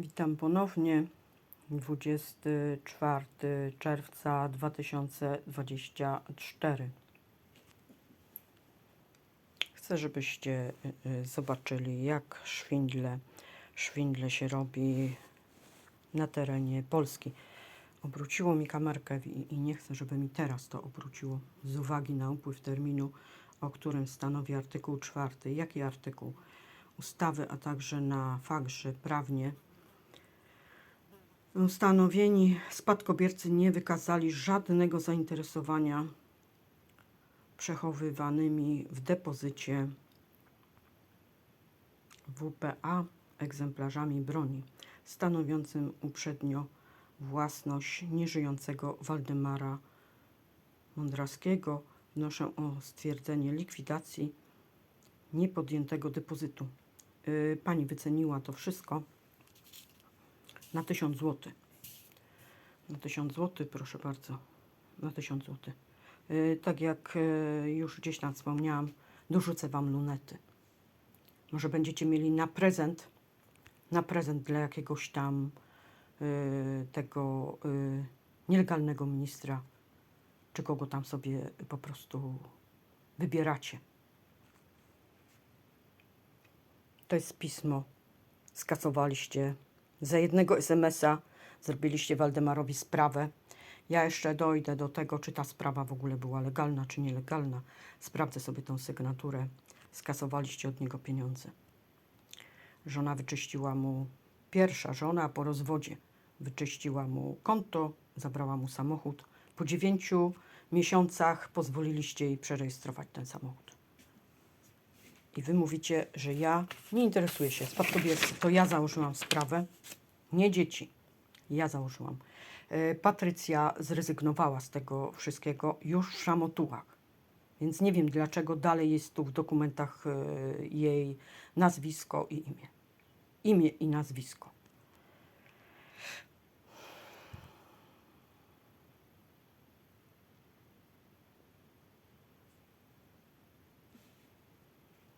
Witam ponownie. 24 czerwca 2024. Chcę, żebyście y, y, zobaczyli, jak szwindle, szwindle się robi na terenie Polski. Obróciło mi kamerkę i, i nie chcę, żeby mi teraz to obróciło z uwagi na upływ terminu, o którym stanowi artykuł 4. Jaki artykuł? Ustawy, a także na fakt, że prawnie Ustanowieni spadkobiercy nie wykazali żadnego zainteresowania przechowywanymi w depozycie WPA egzemplarzami broni, stanowiącym uprzednio własność nieżyjącego Waldemara Mądraskiego. Wnoszę o stwierdzenie likwidacji niepodjętego depozytu. Yy, Pani wyceniła to wszystko na 1000 zł. Na 1000 zł, proszę bardzo. Na 1000 zł. Yy, tak jak yy, już gdzieś tam wspomniałam, dorzucę Wam lunety. Może będziecie mieli na prezent, na prezent dla jakiegoś tam yy, tego nielegalnego ministra, czy kogo tam sobie po prostu wybieracie. To jest pismo. Skasowaliście za jednego SMS-a, zrobiliście Waldemarowi sprawę. Ja jeszcze dojdę do tego, czy ta sprawa w ogóle była legalna, czy nielegalna. Sprawdzę sobie tą sygnaturę. Skasowaliście od niego pieniądze. Żona wyczyściła mu, pierwsza żona po rozwodzie, wyczyściła mu konto, zabrała mu samochód. Po dziewięciu miesiącach pozwoliliście jej przerejestrować ten samochód. I wy mówicie, że ja nie interesuję się spadkobiercy. To ja założyłam sprawę, nie dzieci. Ja założyłam. E, Patrycja zrezygnowała z tego wszystkiego już w szamotułach. Więc nie wiem, dlaczego dalej jest tu w dokumentach e, jej nazwisko i imię. Imię i nazwisko.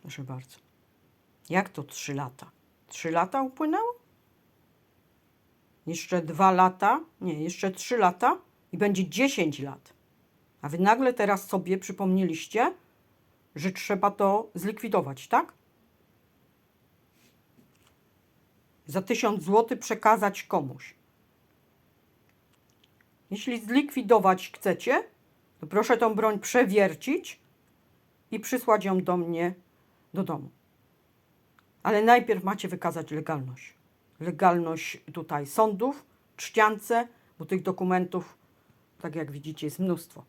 Proszę bardzo. Jak to trzy lata? Trzy lata upłynęło? Jeszcze dwa lata? Nie, jeszcze trzy lata i będzie dziesięć lat. A wy nagle teraz sobie przypomnieliście, że trzeba to zlikwidować, tak? Za tysiąc złotych przekazać komuś. Jeśli zlikwidować chcecie, to proszę tą broń przewiercić i przysłać ją do mnie do domu. Ale najpierw macie wykazać legalność. Legalność tutaj sądów, czciance, bo tych dokumentów, tak jak widzicie, jest mnóstwo.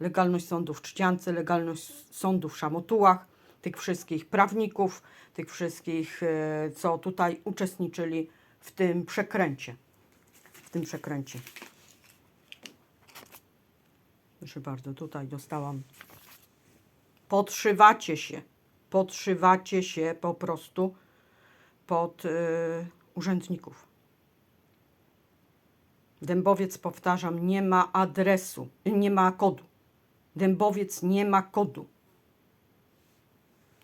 Legalność sądów w czciance, legalność sądów w szamotułach, tych wszystkich prawników, tych wszystkich, e, co tutaj uczestniczyli w tym przekręcie. W tym przekręcie. Proszę bardzo, tutaj dostałam. Podszywacie się podszywacie się po prostu pod y, urzędników. Dębowiec, powtarzam, nie ma adresu, nie ma kodu. Dębowiec nie ma kodu.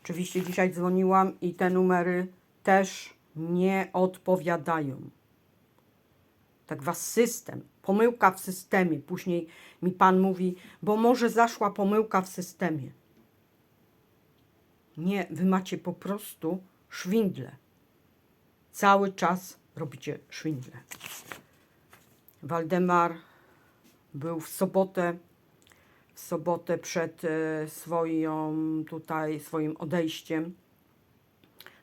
Oczywiście dzisiaj dzwoniłam i te numery też nie odpowiadają. Tak was system, pomyłka w systemie. Później mi pan mówi, bo może zaszła pomyłka w systemie. Nie, wy macie po prostu szwindle. Cały czas robicie szwindle. Waldemar był w sobotę, w sobotę przed e, swoją tutaj, swoim odejściem.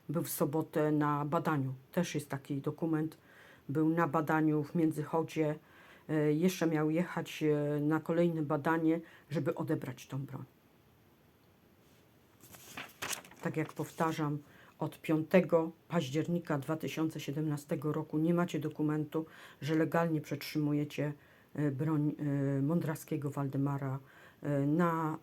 Był w sobotę na badaniu. Też jest taki dokument. Był na badaniu w Międzychodzie. E, Jeszcze miał jechać e, na kolejne badanie, żeby odebrać tą broń tak jak powtarzam, od 5 października 2017 roku nie macie dokumentu, że legalnie przetrzymujecie e, broń e, Mądraskiego Waldemara e, na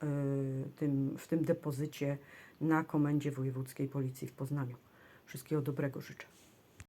tym, w tym depozycie na Komendzie Wojewódzkiej Policji w Poznaniu. Wszystkiego dobrego życzę.